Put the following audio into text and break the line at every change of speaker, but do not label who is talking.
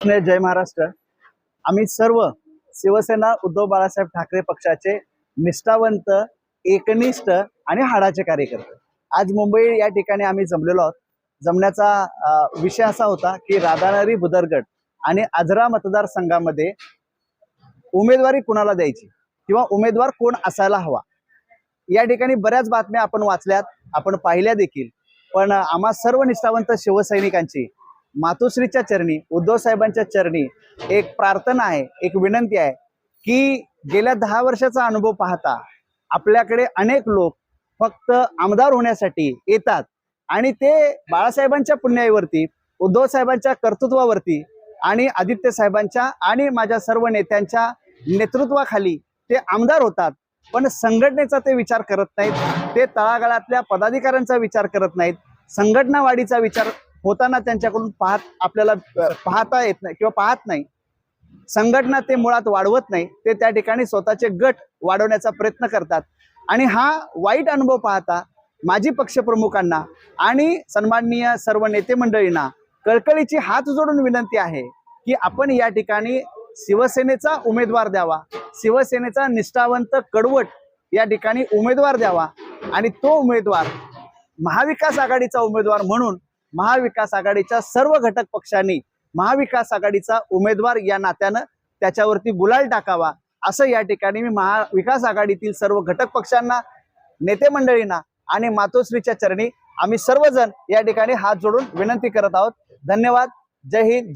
जय महाराष्ट्र. आम्ही सर्व शिवसेना उद्धव बाळासाहेब ठाकरे पक्षाचे निष्ठावंत एकनिष्ठ आणि हाडाचे कार्यकर्ते. आज मुंबई या ठिकाणी आम्ही जमलेलो आहोत. जमण्याचा विषय असा होता की राधानगरी बुदरगड आणि आजरा मतदारसंघामध्ये उमेदवारी कुणाला द्यायची किंवा उमेदवार कोण असायला हवा? या ठिकाणी बऱ्याच बातम्या आपण वाचल्यात आपण पाहिल्या देखील. पण आम्हा सर्व निष्ठावंत शिवसैनिकांची मातोश्रीच्या चरणी उद्धव साहेबांच्या चरणी एक प्रार्थना आहे एक विनंती आहे की गेल्या दहा वर्षाचा अनुभव पाहता आपल्याकडे अनेक लोक फक्त आमदार होण्यासाठी येतात आणि ते बाळासाहेबांच्या पुण्याईवरती उद्धव साहेबांच्या कर्तृत्वावरती आणि आदित्य साहेबांच्या आणि माझ्या सर्व नेत्यांच्या नेतृत्वाखाली ते आमदार होतात. पण संघटनेचा ते विचार करत नाहीत. ते तळागाळातल्या पदाधिकाऱ्यांचा विचार करत नाहीत. संघटनावाढीचा विचार होताना त्यांच्याकडून पाहत आपल्याला पाहता येत नाही किंवा पाहत नाही. संघटना ते मुळात वाढवत नाही ते त्या ठिकाणी स्वतःचे गट वाढवण्याचा प्रयत्न करतात. आणि हा वाईट अनुभव पाहता माजी पक्षप्रमुखांना आणि सन्माननीय सर्व नेते मंडळींना कळकळीची हात जोडून विनंती आहे की आपण या ठिकाणी शिवसेनेचा उमेदवार द्यावा शिवसेनेचा निष्ठावंत कडवट या ठिकाणी उमेदवार द्यावा आणि तो उमेदवार महाविकास आघाडीचा उमेदवार म्हणून महाविकास आघाडीच्या सर्व घटक पक्षांनी महाविकास आघाडीचा उमेदवार या नात्यानं त्याच्यावरती गुलाल टाकावा असं या ठिकाणी मी महाविकास आघाडीतील सर्व घटक पक्षांना नेते मंडळींना आणि मातोश्रीच्या चरणी आम्ही सर्वजण या ठिकाणी हात जोडून विनंती करत आहोत. धन्यवाद. जय हिंद.